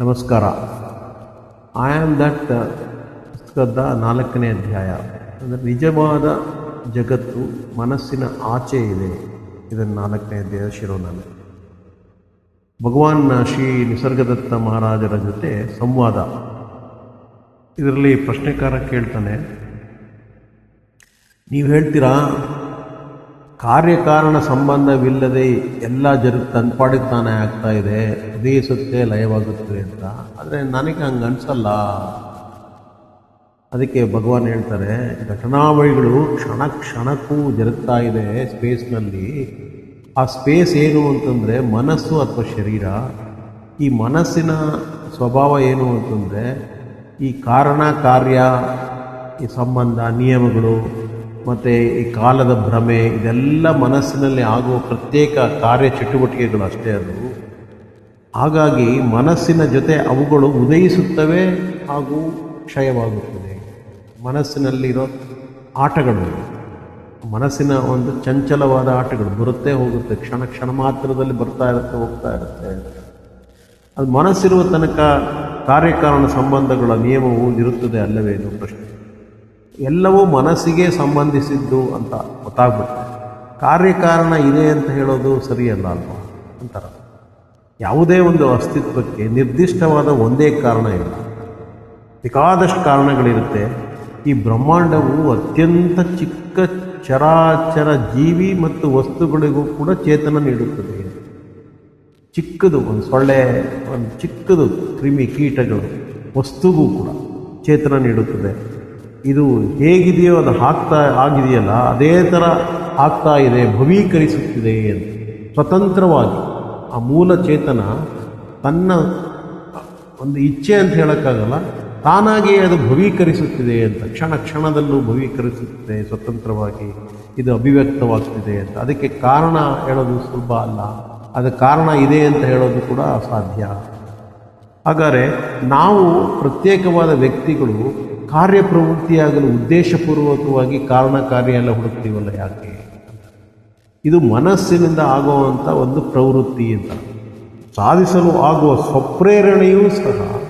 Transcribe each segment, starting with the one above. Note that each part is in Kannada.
ನಮಸ್ಕಾರ. ಐ ಆಮ್ ದಟ್ ಪುಸ್ತಕದ ನಾಲ್ಕನೇ ಅಧ್ಯಾಯ. ಅಂದರೆ ನಿಜವಾದ ಜಗತ್ತು, ಮನಸ್ಸಿನ ಆಚೆ ಇದೆ. ಇದನ್ನು ನಾಲ್ಕನೇ ಅಧ್ಯಾಯ ಶಿರೋನಾಮೆ. ಭಗವಾನ್ ಶ್ರೀ ನಿಸರ್ಗದತ್ತ ಮಹಾರಾಜರ ಜೊತೆ ಸಂವಾದ. ಇದರಲ್ಲಿ ಪ್ರಶ್ನೆಕಾರ ಕೇಳ್ತಾನೆ. ನೀವು ಹೇಳ್ತೀರಾ ಕಾರ್ಯಕಾರಣ ಸಂಬಂಧವಿಲ್ಲದೆ ಎಲ್ಲ ಜರು ತನ್ಪಾಡಿಗೆ ತಾನೇ ಆಗ್ತಾ ಇದೆ ಉದಯಿಸುತ್ತೆ ಲಯವಾಗುತ್ತೆ ಅಂತ. ಆದರೆ ನನಗೆ ಹಂಗೆ ಅನಿಸಲ್ಲ. ಅದಕ್ಕೆ ಭಗವಾನ್ ಹೇಳ್ತಾರೆ, ಘಟನಾವಳಿಗಳು ಕ್ಷಣ ಕ್ಷಣಕ್ಕೂ ಜರುಗ್ತಾ ಇದೆ ಸ್ಪೇಸ್ನಲ್ಲಿ. ಆ ಸ್ಪೇಸ್ ಏನು ಅಂತಂದರೆ ಮನಸ್ಸು ಅಥವಾ ಶರೀರ. ಈ ಮನಸ್ಸಿನ ಸ್ವಭಾವ ಏನು ಅಂತಂದರೆ ಈ ಕಾರಣ ಕಾರ್ಯ, ಈ ಸಂಬಂಧ, ನಿಯಮಗಳು ಮತ್ತು ಈ ಕಾಲದ ಭ್ರಮೆ, ಇದೆಲ್ಲ ಮನಸ್ಸಿನಲ್ಲಿ ಆಗುವ ಪ್ರತ್ಯೇಕ ಕಾರ್ಯ ಚಟುವಟಿಕೆಗಳು ಅಷ್ಟೇ ಅದು. ಹಾಗಾಗಿ ಮನಸ್ಸಿನ ಜೊತೆ ಅವುಗಳು ಉದಯಿಸುತ್ತವೆ ಹಾಗೂ ಕ್ಷಯವಾಗುತ್ತದೆ ಮನಸ್ಸಿನಲ್ಲಿರೋ ಆಟಗಳು, ಮನಸ್ಸಿನ ಒಂದು ಚಂಚಲವಾದ ಆಟಗಳು ಬರುತ್ತೆ ಹೋಗುತ್ತೆ, ಕ್ಷಣ ಕ್ಷಣ ಮಾತ್ರದಲ್ಲಿ ಬರ್ತಾ ಇರುತ್ತೆ, ಹೋಗ್ತಾ ಇರುತ್ತೆ. ಅದು ಮನಸ್ಸಿರುವ ತನಕ ಕಾರ್ಯಕಾರಣ ಸಂಬಂಧಗಳ ನಿಯಮವು ಇರುತ್ತದೆ ಅಲ್ಲವೇನು ಪ್ರಶ್ನೆ. ಎಲ್ಲವೂ ಮನಸ್ಸಿಗೆ ಸಂಬಂಧಿಸಿದ್ದು ಅಂತ ಗೊತ್ತಾಗ್ಬಿಡುತ್ತೆ. ಕಾರ್ಯಕಾರಣ ಇದೆ ಅಂತ ಹೇಳೋದು ಸರಿಯಲ್ಲ ಅಲ್ವಾ? ಅಂತಾರೆ. ಯಾವುದೇ ಒಂದು ಅಸ್ತಿತ್ವಕ್ಕೆ ನಿರ್ದಿಷ್ಟವಾದ ಒಂದೇ ಕಾರಣ ಇಲ್ಲ. ಬೇಕಾದಷ್ಟು ಕಾರಣಗಳಿರುತ್ತೆ. ಈ ಬ್ರಹ್ಮಾಂಡವು ಅತ್ಯಂತ ಚಿಕ್ಕ ಚರಾಚರ ಜೀವಿ ಮತ್ತು ವಸ್ತುಗಳಿಗೂ ಕೂಡ ಚೇತನ ನೀಡುತ್ತದೆ. ಚಿಕ್ಕದು, ಒಂದು ಸೊಳ್ಳೆ, ಒಂದು ಚಿಕ್ಕದು ಕ್ರಿಮಿ ಕೀಟಗಳು, ವಸ್ತುಗೂ ಕೂಡ ಚೇತನ ನೀಡುತ್ತದೆ. ಇದು ಹೇಗಿದೆಯೋ ಅದು ಹಾಕ್ತಾ ಆಗಿದೆಯಲ್ಲ, ಅದೇ ಥರ ಆಗ್ತಾ ಇದೆ, ಭವೀಕರಿಸುತ್ತಿದೆ ಅಂತ. ಸ್ವತಂತ್ರವಾಗಿ ಆ ಮೂಲ ಚೇತನ ತನ್ನ ಒಂದು ಇಚ್ಛೆ ಅಂತ ಹೇಳೋಕ್ಕಾಗಲ್ಲ ತಾನಾಗಿಯೇ ಅದು ಭವೀಕರಿಸುತ್ತಿದೆ ಅಂತ, ಕ್ಷಣ ಕ್ಷಣದಲ್ಲೂ ಭವೀಕರಿಸುತ್ತಿದೆ, ಸ್ವತಂತ್ರವಾಗಿ ಇದು ಅಭಿವ್ಯಕ್ತವಾಗ್ತಿದೆ ಅಂತ. ಅದಕ್ಕೆ ಕಾರಣ ಹೇಳೋದು ಸುಲಭ ಅಲ್ಲ. ಅದು ಕಾರಣ ಇದೆ ಅಂತ ಹೇಳೋದು ಕೂಡ ಅಸಾಧ್ಯ. ಹಾಗಾದರೆ ನಾವು ಪ್ರತ್ಯೇಕವಾದ ವ್ಯಕ್ತಿಗಳು ಕಾರ್ಯಪ್ರವೃತ್ತಿಯಾಗಲು ಉದ್ದೇಶಪೂರ್ವಕವಾಗಿ ಕಾರಣ ಕಾರ್ಯ ಎಲ್ಲ ಹುಡುಕ್ತೀವಲ್ಲ ಯಾಕೆ? ಇದು ಮನಸ್ಸಿನಿಂದ ಆಗುವಂಥ ಒಂದು ಪ್ರವೃತ್ತಿ ಅಂತ. ಸಾಧಿಸಲು ಆಗುವ ಸ್ವಪ್ರೇರಣೆಯೂ ಸಹ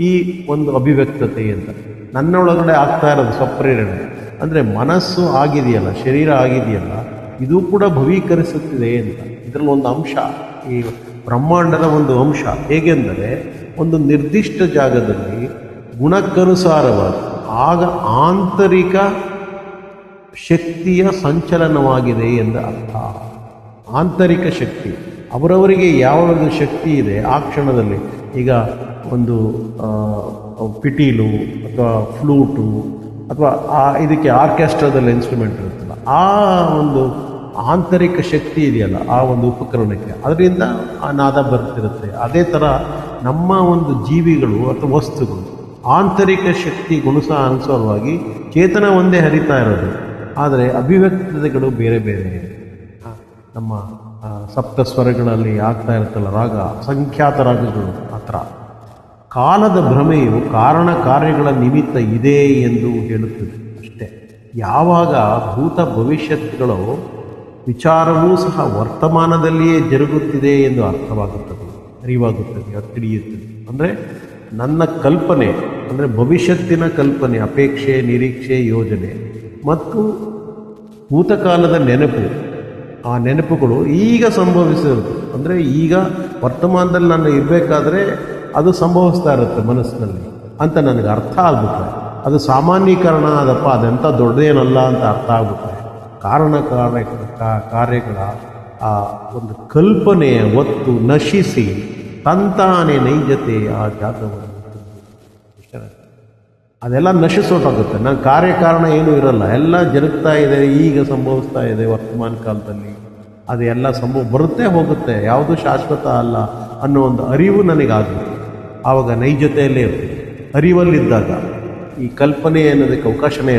ಈ ಒಂದು ಅಭಿವ್ಯಕ್ತತೆ ಅಂತ. ನನ್ನೊಳಗಡೆ ಆಗ್ತಾ ಇರೋದು ಸ್ವಪ್ರೇರಣೆ. ಅಂದರೆ ಮನಸ್ಸು ಆಗಿದೆಯಲ್ಲ, ಶರೀರ ಆಗಿದೆಯಲ್ಲ, ಇದು ಕೂಡ ಭವೀಕರಿಸುತ್ತಿದೆ ಅಂತ. ಇದರಲ್ಲಿ ಒಂದು ಅಂಶ, ಈ ಬ್ರಹ್ಮಾಂಡದ ಒಂದು ಅಂಶ. ಹೇಗೆಂದರೆ, ಒಂದು ನಿರ್ದಿಷ್ಟ ಜಾಗದಲ್ಲಿ ಗುಣಕ್ಕನುಸಾರವಾಗಿ ಆಗ ಆಂತರಿಕ ಶಕ್ತಿಯ ಸಂಚಲನವಾಗಿದೆ ಎಂದ ಅರ್ಥ. ಆಂತರಿಕ ಶಕ್ತಿ. ಅವರವರಿಗೆ ಯಾವುದು ಶಕ್ತಿ ಇದೆ? ಆ ಕ್ಷಣದಲ್ಲಿ. ಈಗ ಒಂದು ಪಿಟೀಲು ಅಥವಾ ಫ್ಲೂಟು ಅಥವಾ ಆ, ಇದಕ್ಕೆ ಆರ್ಕೆಸ್ಟ್ರಾದಲ್ಲಿ ಇನ್ಸ್ಟ್ರೂಮೆಂಟ್ ಇರುತ್ತಲ್ಲ, ಆ ಒಂದು ಆಂತರಿಕ ಶಕ್ತಿ ಇದೆಯಲ್ಲ, ಆ ಒಂದು ಉಪಕರಣಕ್ಕೆ. ಅದರಿಂದ ಆ ನಾದ ಬರ್ತಿರುತ್ತೆ. ಅದೇ ಥರ ನಮ್ಮ ಒಂದು ಜೀವಿಗಳು ಅಥವಾ ವಸ್ತುಗಳು ಆಂತರಿಕ ಶಕ್ತಿ ಗುಣಸ ಅನುಸಾರವಾಗಿ ಚೇತನ ಒಂದೇ ಹರಿತಾ ಇರೋದು. ಆದರೆ ಅಭಿವ್ಯಕ್ತತೆಗಳು ಬೇರೆ ಬೇರೆ. ಇದೆ ನಮ್ಮ ಸಪ್ತ ಸ್ವರಗಳಲ್ಲಿ ಆಗ್ತಾ ಇರುತ್ತಲ್ಲ ರಾಗ, ಸಂಖ್ಯಾತ ರಾಗಗಳು ಮಾತ್ರ. ಕಾಲದ ಭ್ರಮೆಯು ಕಾರಣ ಕಾರ್ಯಗಳ ನಿಮಿತ್ತ ಇದೆ ಎಂದು ಹೇಳುತ್ತದೆ ಅಷ್ಟೇ. ಯಾವಾಗ ಭೂತ ಭವಿಷ್ಯತ್ಗಳು ವಿಚಾರವೂ ಸಹ ವರ್ತಮಾನದಲ್ಲಿಯೇ ಜರುಗುತ್ತಿದೆ ಎಂದು ಅರ್ಥವಾಗುತ್ತದೆ, ಅರಿವಾಗುತ್ತದೆ, ತಿಳಿಯುತ್ತದೆ. ಅಂದರೆ ನನ್ನ ಕಲ್ಪನೆ ಅಂದರೆ ಭವಿಷ್ಯತ್ತಿನ ಕಲ್ಪನೆ, ಅಪೇಕ್ಷೆ, ನಿರೀಕ್ಷೆ, ಯೋಜನೆ. ಮತ್ತು ಭೂತಕಾಲದ ನೆನಪು. ಆ ನೆನಪುಗಳು ಈಗ ಸಂಭವಿಸಿರುತ್ತೆ. ಅಂದರೆ ಈಗ ವರ್ತಮಾನದಲ್ಲಿ ನಾನು ಇರಬೇಕಾದ್ರೆ ಅದು ಸಂಭವಿಸ್ತಾ ಇರುತ್ತೆ ಮನಸ್ಸಿನಲ್ಲಿ ಅಂತ ನನಗೆ ಅರ್ಥ ಆಗುತ್ತೆ ಅದು ಸಾಮಾನ್ಯೀಕರಣ ಅದಪ್ಪ ಅದೆಂಥ ದೊಡ್ಡದೇನಲ್ಲ ಅಂತ ಅರ್ಥ ಆಗ್ಬಿಟ್ರೆ. ಕಾರಣ ಕಾರ್ಯ ಕಾರ್ಯಗಳ, ಆ ಒಂದು ಕಲ್ಪನೆಯ ಒತ್ತು ನಶಿಸಿ ತಂತಾನೆ ನೈಜತೆ ಆ ಜಾಗವನ್ನು ಅದೆಲ್ಲ ನಶಿಸೋಟಾಗುತ್ತೆ ನಾನು ಕಾರ್ಯಕಾರಣ ಏನೂ ಇರಲ್ಲ. ಎಲ್ಲ ಜರುಗ್ತಾ ಇದೆ, ಈಗ ಸಂಭವಿಸ್ತಾ ಇದೆ ವರ್ತಮಾನ ಕಾಲದಲ್ಲಿ. ಅದು ಎಲ್ಲ ಸಂಭವ ಬರುತ್ತೆ ಹೋಗುತ್ತೆ. ಯಾವುದು ಶಾಶ್ವತ ಅಲ್ಲ ಅನ್ನೋ ಒಂದು ಅರಿವು ನನಗಾಗುತ್ತೆ ಆವಾಗ ನೈಜತೆಯಲ್ಲೇ ಇರ್ತೀನಿ ಅರಿವಲ್ಲಿದ್ದಾಗ ಈ ಕಲ್ಪನೆ ಅನ್ನೋದಕ್ಕೆ ಅವಕಾಶನೇ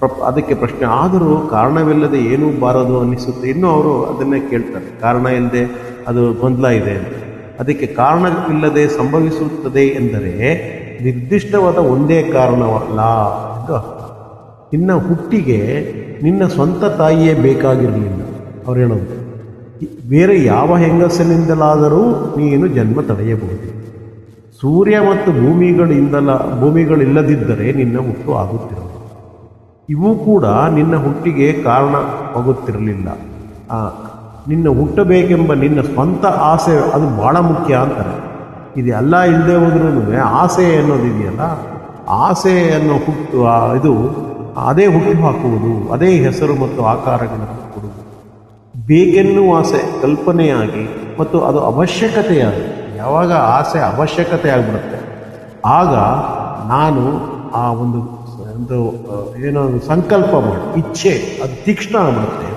ಪ್ರ ಅದಕ್ಕೆ ಪ್ರಶ್ನೆ, ಆದರೂ ಕಾರಣವಿಲ್ಲದೆ ಏನೂ ಬಾರದು ಅನ್ನಿಸುತ್ತೆ ಇನ್ನೂ ಅವರು ಅದನ್ನೇ ಕೇಳ್ತಾರೆ. ಕಾರಣ ಇಲ್ಲದೆ ಅದು ಗೊಂದಲ ಇದೆ ಅದಕ್ಕೆ ಕಾರಣವಿಲ್ಲದೆ ಸಂಭವಿಸುತ್ತದೆ ಎಂದರೆ ನಿರ್ದಿಷ್ಟವಾದ ಒಂದೇ ಕಾರಣವಲ್ಲ ಅರ್ಥ. ನಿನ್ನ ಹುಟ್ಟಿಗೆ ನಿನ್ನ ಸ್ವಂತ ತಾಯಿಯೇ ಬೇಕಾಗಿರಲಿಲ್ಲ. ಅವ್ರು ಹೇಳೋದು ಬೇರೆ ಯಾವ ಹೆಂಗಸಿನಿಂದಲಾದರೂ ನೀನು ಜನ್ಮ ತಡೆಯಬಹುದು. ಸೂರ್ಯ ಮತ್ತು ಭೂಮಿಗಳಿಂದಲ, ಭೂಮಿಗಳಿಲ್ಲದಿದ್ದರೆ ನಿನ್ನ ಹುಟ್ಟು ಆಗುತ್ತಿರಲಿಲ್ಲ ಇವು ಕೂಡ ನಿನ್ನ ಹುಟ್ಟಿಗೆ ಕಾರಣವಾಗುತ್ತಿರಲಿಲ್ಲ ನಿನ್ನ ಹುಟ್ಟಬೇಕೆಂಬ ನಿನ್ನ ಸ್ವಂತ ಆಸೆ, ಅದು ಭಾಳ ಮುಖ್ಯ ಅಂತಾರೆ. ಇದು ಎಲ್ಲ ಇಲ್ಲದೆ ಹೋದ್ರೂ ಆಸೆ ಅನ್ನೋದಿದೆಯಲ್ಲ ಆಸೆ ಅನ್ನೋ ಹುಟ್ಟು ಇದು ಅದೇ ಹುಟ್ಟು ಹಾಕುವುದು, ಅದೇ ಹೆಸರು ಮತ್ತು ಆಕಾರಗಳನ್ನು ಕೊಡುವುದು ಬೇಕೆನ್ನುವ ಆಸೆ ಕಲ್ಪನೆಯಾಗಿ ಮತ್ತು ಅದು ಅವಶ್ಯಕತೆಯಾಗಿ, ಯಾವಾಗ ಆಸೆ ಅವಶ್ಯಕತೆ ಆಗಿಬಿಡುತ್ತೆ, ಆಗ ನಾನು ಆ ಒಂದು ಒಂದು ಏನೋ ಸಂಕಲ್ಪ ಮಾಡಿ, ಇಚ್ಛೆ, ಅದು ತೀಕ್ಷ್ಣ ಆಗಿಬಿಡುತ್ತೆ.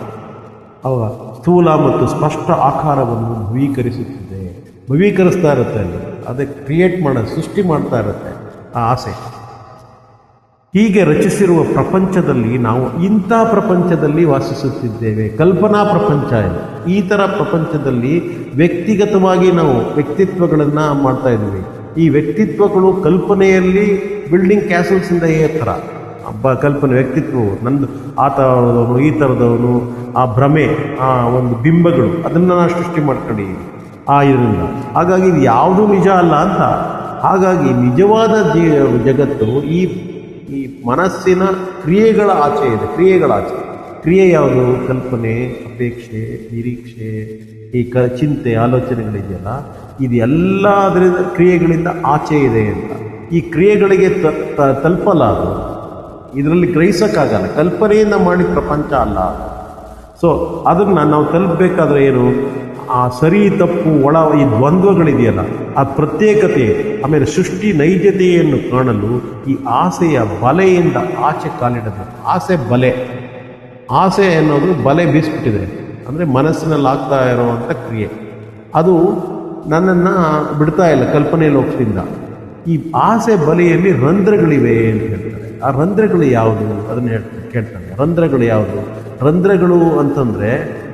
ಅವಾಗ ಸ್ಥೂಲ ಮತ್ತು ಸ್ಪಷ್ಟ ಆಕಾರವನ್ನು ಭವೀಕರಿಸುತ್ತಿದೆ ಭವೀಕರಿಸ್ತಾ ಇರುತ್ತೆ ಅಲ್ಲಿ. ಅದಕ್ಕೆ ಕ್ರಿಯೇಟ್ ಮಾಡೋದು ಸೃಷ್ಟಿ ಮಾಡ್ತಾ ಇರುತ್ತೆ ಆ ಆಸೆ. ಹೀಗೆ ರಚಿಸಿರುವ ಪ್ರಪಂಚದಲ್ಲಿ ನಾವು ಇಂಥ ಪ್ರಪಂಚದಲ್ಲಿ ವಾಸಿಸುತ್ತಿದ್ದೇವೆ. ಕಲ್ಪನಾ ಪ್ರಪಂಚ ಇದು. ಈ ಥರ ಪ್ರಪಂಚದಲ್ಲಿ ವ್ಯಕ್ತಿಗತವಾಗಿ ನಾವು ವ್ಯಕ್ತಿತ್ವಗಳನ್ನು ಮಾಡ್ತಾ ಇದ್ದೀವಿ. ಈ ವ್ಯಕ್ತಿತ್ವಗಳು ಕಲ್ಪನೆಯಲ್ಲಿ ಬಿಲ್ಡಿಂಗ್ ಕ್ಯಾಸಲ್ಸಿಂದ ಥರ ಹಬ್ಬ, ಕಲ್ಪನೆ ವ್ಯಕ್ತಿತ್ವವು ನಂದು ಆ ಥರದವನು ಈ ಥರದವನು ಆ ಭ್ರಮೆ, ಆ ಒಂದು ಬಿಂಬಗಳು, ಅದನ್ನು ನಾವು ಸೃಷ್ಟಿ ಮಾಡ್ಕೊಂಡಿದ್ದೀವಿ ಇದರಿಂದ ಹಾಗಾಗಿ ಇದು ಯಾವುದೂ ನಿಜ ಅಲ್ಲ ಅಂತ. ಹಾಗಾಗಿ ನಿಜವಾದ ಜಗತ್ತು ಈ ಈ ಮನಸ್ಸಿನ ಕ್ರಿಯೆಗಳ ಆಚೆ ಇದೆ. ಕ್ರಿಯೆಗಳ ಆಚೆ. ಕ್ರಿಯೆ ಯಾವುದು? ಕಲ್ಪನೆ, ಅಪೇಕ್ಷೆ, ನಿರೀಕ್ಷೆ ಈ ಕ ಚಿಂತೆ, ಆಲೋಚನೆಗಳಿದೆಯಲ್ಲ. ಇದು ಎಲ್ಲ ಅದರಿಂದ ಕ್ರಿಯೆಗಳಿಂದ ಆಚೆ ಇದೆ ಅಂತ. ಈ ಕ್ರಿಯೆಗಳಿಗೆ ತ- ತಲುಪಲಾರದು. ಇದರಲ್ಲಿ ಗ್ರಹಿಸೋಕ್ಕಾಗಲ್ಲ. ಕಲ್ಪನೆಯಿಂದ ಮಾಡಿದ ಪ್ರಪಂಚ ಅಲ್ಲ. ಸೊ ಅದನ್ನು ನಾವು ತಲುಪಬೇಕಾದ್ರೆ ಏನು? ಆ ಸರಿ ತಪ್ಪು ಒಳ ಈ ದ್ವಂದ್ವಗಳಿದೆಯಲ್ಲ, ಆ ಪ್ರತ್ಯೇಕತೆ, ಆಮೇಲೆ ಸೃಷ್ಟಿ ನೈಜತೆಯನ್ನು ಕಾಣಲು ಈ ಆಸೆಯ ಬಲೆಯಿಂದ ಆಚೆ ಕಾಲಿಡಬೇಕು ಆಸೆ ಬಲೆ, ಆಸೆ ಅನ್ನೋದು ಬಲೆ ಬೀಸ್ಬಿಟ್ಟಿದೆ, ಅಂದರೆ ಮನಸ್ಸಿನಲ್ಲಿ ಆಗ್ತಾ ಇರುವಂಥ ಕ್ರಿಯೆ. ಅದು ನನ್ನನ್ನು ಬಿಡ್ತಾ ಇಲ್ಲ ಕಲ್ಪನೆ ಲೋಕದಿಂದ. ಈ ಆಸೆ ಬಲೆಯಲ್ಲಿ ರಂಧ್ರಗಳಿವೆ ಅಂತ ಹೇಳ್ತಾರೆ. ಆ ರಂಧ್ರಗಳು ಯಾವುದು? ಅದನ್ನು ಹೇಳ್ತಾರೆ, ಕೇಳ್ತಾರೆ. ರಂಧ್ರಗಳು ಯಾವುದು? ರಂಧ್ರಗಳು ಅಂತಂದರೆ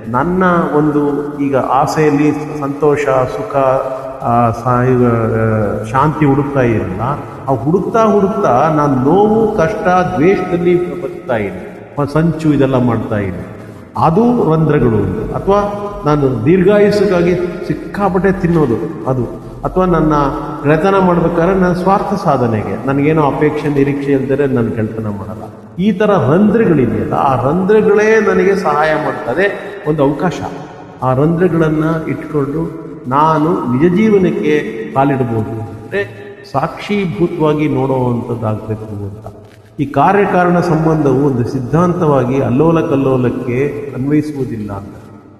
ನನ್ನ ಒಂದು ಈಗ ಆಸೆಯಲ್ಲಿ ಸಂತೋಷ, ಸುಖ ಶಾಂತಿ ಹುಡುಕ್ತಾ ಇರಲ್ಲ. ಆ ಹುಡುಕ್ತಾ ಹುಡುಕ್ತಾ ನಾನು ನೋವು, ಕಷ್ಟ, ದ್ವೇಷದಲ್ಲಿ ಬದುಕ್ತಾ ಇದ್ದೆ. ಸಂಚು ಇದೆಲ್ಲ ಮಾಡ್ತಾ ಇದ್ದೆ. ಅದು ರಂಧ್ರಗಳು. ಅಥವಾ ನಾನು ದೀರ್ಘಾಯುಸ್ಸಕ್ಕಾಗಿ ಸಿಕ್ಕಾಪಟ್ಟೆ ತಿನ್ನೋದು ಅದು. ಅಥವಾ ನನ್ನ ಗೆಳೆತನ ಮಾಡ್ಬೇಕಾದ್ರೆ ನನ್ನ ಸ್ವಾರ್ಥ ಸಾಧನೆಗೆ. ನನಗೇನೋ ಅಪೇಕ್ಷೆ, ನಿರೀಕ್ಷೆ ಇಲ್ದರೆ ನಾನು ಗೆಳೆತನ ಮಾಡಲ್ಲ. ಈ ಥರ ರಂಧ್ರಗಳಿದೆಯಲ್ಲ, ಆ ರಂಧ್ರಗಳೇ ನನಗೆ ಸಹಾಯ ಮಾಡ್ತದೆ. ಒಂದು ಅವಕಾಶ. ಆ ರಂಧ್ರಗಳನ್ನು ಇಟ್ಕೊಂಡು ನಾನು ನಿಜ ಜೀವನಕ್ಕೆ ಕಾಲಿಡ್ಬೋದು. ಅಂದರೆ ಸಾಕ್ಷೀಭೂತವಾಗಿ ನೋಡುವಂಥದ್ದಾಗಬೇಕು ಅಂತ. ಈ ಕಾರ್ಯಕಾರಣ ಸಂಬಂಧವು ಒಂದು ಸಿದ್ಧಾಂತವಾಗಿ ಅಲ್ಲೋಲ ಕಲ್ಲೋಲಕ್ಕೆ ಅನ್ವಯಿಸುವುದಿಲ್ಲ ಅಂತ.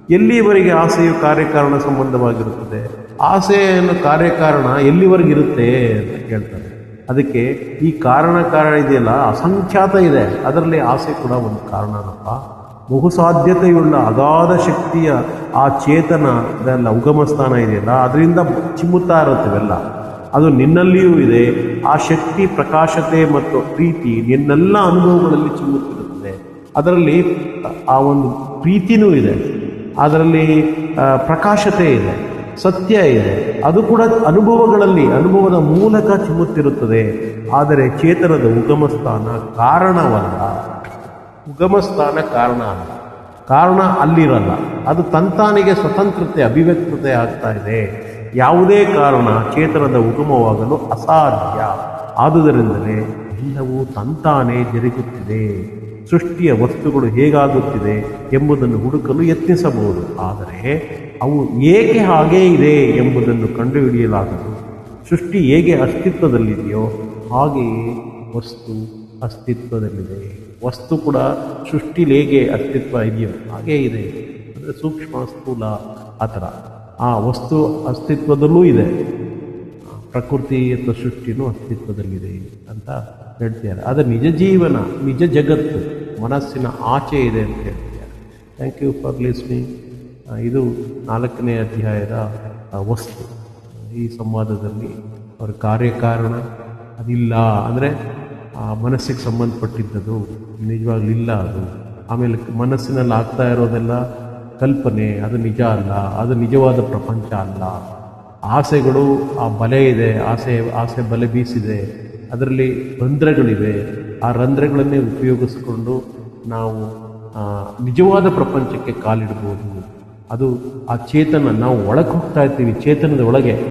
ಎಲ್ಲಿವರೆಗೆ ಆಸೆಯು ಕಾರ್ಯಕಾರಣ ಸಂಬಂಧವಾಗಿರುತ್ತದೆ? ಆಸೆಯನ್ನು ಕಾರ್ಯಕಾರಣ ಎಲ್ಲಿವರೆಗಿರುತ್ತೆ ಅಂತ ಕೇಳ್ತಾರೆ. ಅದಕ್ಕೆ ಈ ಕಾರಣ ಕಾರಣ ಇದೆಯಲ್ಲ, ಅಸಂಖ್ಯಾತ ಇದೆ. ಅದರಲ್ಲಿ ಆಸೆ ಕೂಡ ಒಂದು ಕಾರಣನಪ್ಪ. ಬಹು ಸಾಧ್ಯತೆಯುಳ್ಳ ಅಗಾಧ ಶಕ್ತಿಯ ಆ ಚೇತನ, ಇದೆಲ್ಲ ಉಗಮ ಸ್ಥಾನ ಇದೆಯಲ್ಲ, ಅದರಿಂದ ಚಿಮ್ಮುತ್ತಾ ಇರುತ್ತವೆಲ್ಲ. ಅದು ನಿನ್ನಲ್ಲಿಯೂ ಇದೆ. ಆ ಶಕ್ತಿ, ಪ್ರಕಾಶತೆ ಮತ್ತು ಪ್ರೀತಿ ನಿನ್ನೆಲ್ಲ ಅನುಭವಗಳಲ್ಲಿ ಚಿಮ್ಮುತ್ತಿರುತ್ತದೆ. ಅದರಲ್ಲಿ, ಆ ಒಂದು ಪ್ರೀತಿನೂ ಇದೆ. ಅದರಲ್ಲಿ ಪ್ರಕಾಶತೆ ಇದೆ. ಸತ್ಯ ಇದೆ. ಅದು ಕೂಡ ಅನುಭವಗಳಲ್ಲಿ, ಅನುಭವದ ಮೂಲಕ ಚಿಮ್ಮುತ್ತಿರುತ್ತದೆ. ಆದರೆ ಚೇತನದ ಉಗಮ ಸ್ಥಾನ ಕಾರಣವಲ್ಲ. ಉಗಮ ಸ್ಥಾನ ಕಾರಣ ಅಲ್ಲ. ಕಾರಣ ಅಲ್ಲಿರಲ್ಲ. ಅದು ತಂತಾನಿಗೆ ಸ್ವತಂತ್ರತೆ, ಅಭಿವ್ಯಕ್ತತೆ ಆಗ್ತಾ ಇದೆ. ಯಾವುದೇ ಕಾರಣ ಚೇತನದ ಉಗಮವಾಗಲು ಅಸಾಧ್ಯ. ಆದುದರಿಂದಲೇ ಎಲ್ಲವೂ ತಂತಾನೇ ಜರುಗುತ್ತಿದೆ. ಸೃಷ್ಟಿಯ ವಸ್ತುಗಳು ಹೇಗಾಗುತ್ತಿದೆ ಎಂಬುದನ್ನು ಹುಡುಕಲು ಯತ್ನಿಸಬಹುದು. ಆದರೆ ಅವು ಏಕೆ ಹಾಗೇ ಇದೆ ಎಂಬುದನ್ನು ಕಂಡುಹಿಡಿಯಲಾಗದು. ಸೃಷ್ಟಿ ಹೇಗೆ ಅಸ್ತಿತ್ವದಲ್ಲಿದೆಯೋ ಹಾಗೆಯೇ ವಸ್ತು ಅಸ್ತಿತ್ವದಲ್ಲಿದೆ. ವಸ್ತು ಕೂಡ ಸೃಷ್ಟಿಲಿ ಹೇಗೆ ಅಸ್ತಿತ್ವ ಇದೆಯೋ ಹಾಗೇ ಇದೆ. ಅಂದರೆ ಸೂಕ್ಷ್ಮ ಸ್ಥೂಲ ಆ ಥರ. ಆ ವಸ್ತು ಅಸ್ತಿತ್ವದಲ್ಲೂ ಇದೆ. ಪ್ರಕೃತಿ ಅಥವಾ ಸೃಷ್ಟಿನೂ ಅಸ್ತಿತ್ವದಲ್ಲಿದೆ ಅಂತ ಹೇಳ್ತಿದ್ದಾರೆ. ಅದು ನಿಜ ಜೀವನ, ನಿಜ ಜಗತ್ತು, ಮನಸ್ಸಿನ ಆಚೆ ಇದೆ ಅಂತ ಹೇಳ್ತಿದ್ದಾರೆ. ಥ್ಯಾಂಕ್ ಯು ಫಾರ್ ಲಿಸ್ನಿಂಗ್ ಇದು ನಾಲ್ಕನೇ ಅಧ್ಯಾಯದ ವಸ್ತು. ಈ ಸಂವಾದದಲ್ಲಿ ಅವರ ಕಾರ್ಯಕಾರಣ ಅದಿಲ್ಲ. ಅಂದರೆ ಆ ಮನಸ್ಸಿಗೆ ಸಂಬಂಧಪಟ್ಟಿದ್ದದು ನಿಜವಾಗ್ಲಿಲ್ಲ ಅದು. ಆಮೇಲೆ ಮನಸ್ಸಿನಲ್ಲಿ ಆಗ್ತಾ ಇರೋದೆಲ್ಲ ಕಲ್ಪನೆ, ಅದು ನಿಜ ಅಲ್ಲ, ಅದು ನಿಜವಾದ ಪ್ರಪಂಚ ಅಲ್ಲ. ಆಸೆಗಳು ಆ ಬಲೆ ಇದೆ, ಆಸೆ ಆಸೆ ಬಲೆ ಬೀಸಿದೆ. ಅದರಲ್ಲಿ ರಂಧ್ರಗಳಿವೆ. ಆ ರಂಧ್ರಗಳನ್ನೇ ಉಪಯೋಗಿಸ್ಕೊಂಡು ನಾವು ನಿಜವಾದ ಪ್ರಪಂಚಕ್ಕೆ ಕಾಲಿಡ್ಬೋದು. ಅದು ಆ ಚೇತನ, ನಾವು ಒಳಗೆ ಹೋಗ್ತಾ ಇರ್ತೀವಿ, ಚೇತನದ ಒಳಗೆ.